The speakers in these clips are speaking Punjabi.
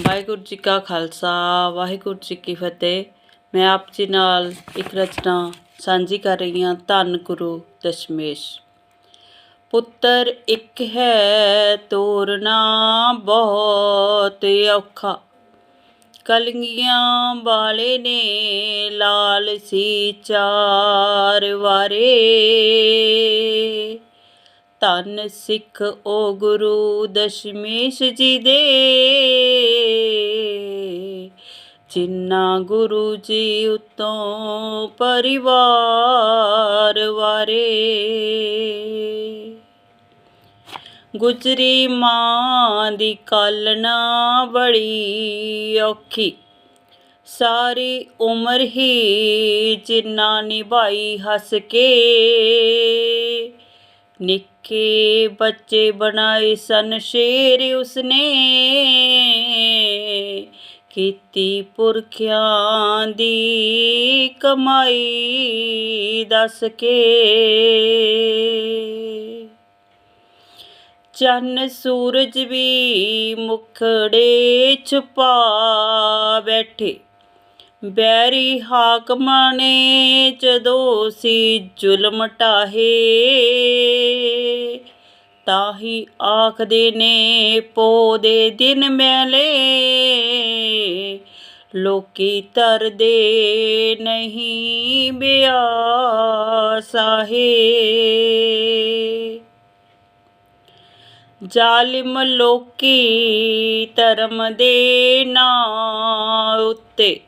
ਵਾਹਿਗੁਰੂ ਜੀ ਕਾ ਖਾਲਸਾ, ਵਾਹਿਗੁਰੂ ਜੀ ਕੀ ਫਤਿਹ। ਮੈਂ ਆਪ ਜੀ ਨਾਲ ਇੱਕ ਰਚਨਾ ਸਾਂਝੀ ਕਰ ਰਹੀ ਹਾਂ, ਧੰਨ ਗੁਰੂ ਦਸ਼ਮੇਸ਼। ਪੁੱਤਰ ਇੱਕ ਹੈ, ਤੋਰਨਾ ਬਹੁਤ ਔਖਾ। ਕਲਗੀਆਂ ਵਾਲੇ ਨੇ ਲਾਲ ਸੀ ਚਾਰ ਵਾਰੇ। ਧੰਨ ਸਿੱਖ ਓ ਗੁਰੂ ਦਸ਼ਮੇਸ਼ ਜੀ ਦੇ। ਜਿਨ੍ਹਾਂ ਗੁਰੂ ਜੀ ਉਤੋਂ ਪਰਿਵਾਰ ਵਾਰੇ। ਗੁਜਰੀ ਮਾਂ ਦੀ ਕਾਲਣਾ ਬੜੀ ਔਖੀ। ਸਾਰੀ ਉਮਰ ਹੀ ਜਿੰਨਾ ਨਿਭਾਈ ਹੱਸ ਕੇ। ਨਿੱਕੇ ਬੱਚੇ ਬਣਾਏ ਸਨ ਸ਼ੇਰ ਉਸਨੇ। ਕੀਤੀ ਪੁਰਖਿਆਂ ਦੀ ਕਮਾਈ, ਦੱਸ ਕੇ। ਚੰਨ ਸੂਰਜ ਵੀ ਮੁਖੜੇ ਛੁਪਾ ਬੈਠੇ। ਬੈਰੀ ਹਾਕਮਾਂ ਨੇ ਜਦੋਂ ਸੀ ਜ਼ੁਲਮ ਢਾਹੇ। ਤਾਹੀ ਆਖਦੇ ਨੇ, ਪੋ ਦੇ ਦਿਨ ਮੈਲੇ। ਲੋਕੀ ਤਰਦੇ ਨਹੀਂ ਬਿਆਸਾਹੇ ਜ਼ਾਲਿਮ ਲੋਕੀ ਧਰਮ ਦੇ ਨਾਂ ਉੱਤੇ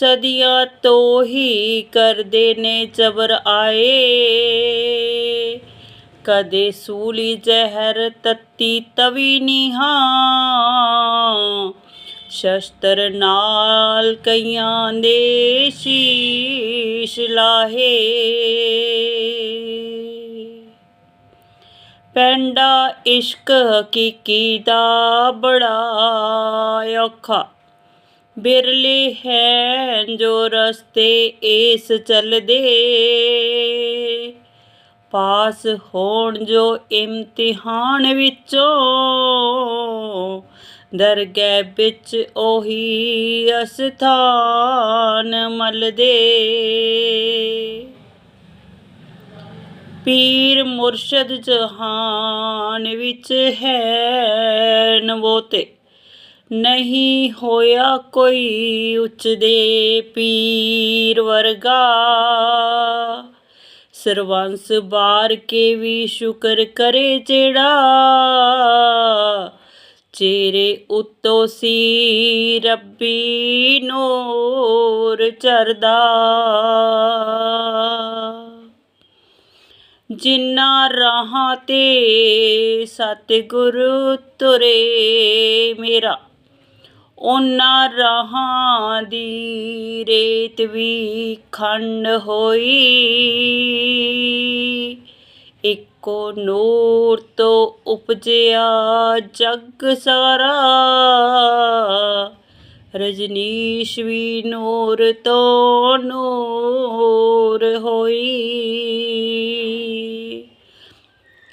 ਸਦੀਆਂ ਤੋਂ ਹੀ ਕਰਦੇ ਨੇ ਜ਼ਬਰ ਆਏ। ਕਦੇ ਸੂਲੀ ਜ਼ਹਿਰ ਤੱਤੀ ਤਵੀ ਨਿਹਾ। ਸ਼ਸਤਰ ਨਾਲ ਕਈਆਂ ਦੇ ਸ਼ੀਸ਼ ਲਾਹੇ। ਪੈਂਡਾ ਇਸ਼ਕ ਹਕੀਕੀ ਦਾ ਬੜਾ ਔਖਾ ਬਿਰਲੇ ਹੈ ਜੋ ਰਸਤੇ ਇਸ ਚੱਲਦੇ। ਪਾਸ ਹੋਣ ਜੋ ਇਮਤਿਹਾਨ ਵਿੱਚੋਂ, ਦਰਗਹਿ ਵਿੱਚ ਉਹੀ ਅਸਥਾਨ ਮਲਦੇ। ਪੀਰ ਮੁਰਸ਼ਦ ਜਹਾਨ ਵਿੱਚ ਹੈ ਨਵੋਤੇ ਨਹੀਂ ਹੋਇਆ ਕੋਈ ਉੱਚ ਦੇ ਪੀਰ ਵਰਗਾ। ਸਰਵੰਸ ਬਾਰ ਕੇ ਵੀ ਸ਼ੁਕਰ ਕਰੇ ਜਿਹੜਾ। ਚਿਹਰੇ ਉੱਤੋਂ ਸੀ ਰੱਬੀ ਨੂਰ ਚਰਦਾ। ਜਿਨ੍ਹਾਂ ਰਾਹਾਂ ਤੇ ਸਤਿਗੁਰੂ ਤੁਰੇ ਮੇਰਾ। ਉਹਨਾਂ ਰਾਹਾਂ ਦੀ ਰੇਤ ਵੀ ਖੰਡ ਹੋਈ। ਇੱਕੋ ਨੂਰ ਤੋਂ ਉਪਜਿਆ ਜਗ ਸਾਰਾ। ਰਜਨੀਸ਼ ਵੀ ਨੂਰ ਤੋਂ ਨੂਰ ਹੋਈ।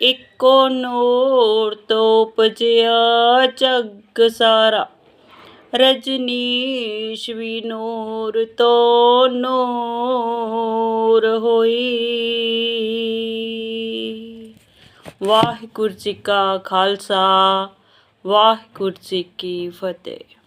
ਇੱਕੋ ਨੂਰ ਤੋਂ ਉਪਜਿਆ ਜਗ ਸਾਰਾ। ਰਜਨੀਸ਼ ਵੀ ਨੂਰ ਤੋਂ ਨੂਰ ਹੋਈ। ਵਾਹਿਗੁਰੂ ਜੀ ਕਾ ਖਾਲਸਾ ਵਾਹਿਗੁਰੂ ਜੀ ਕੀ ਫਤਿਹ।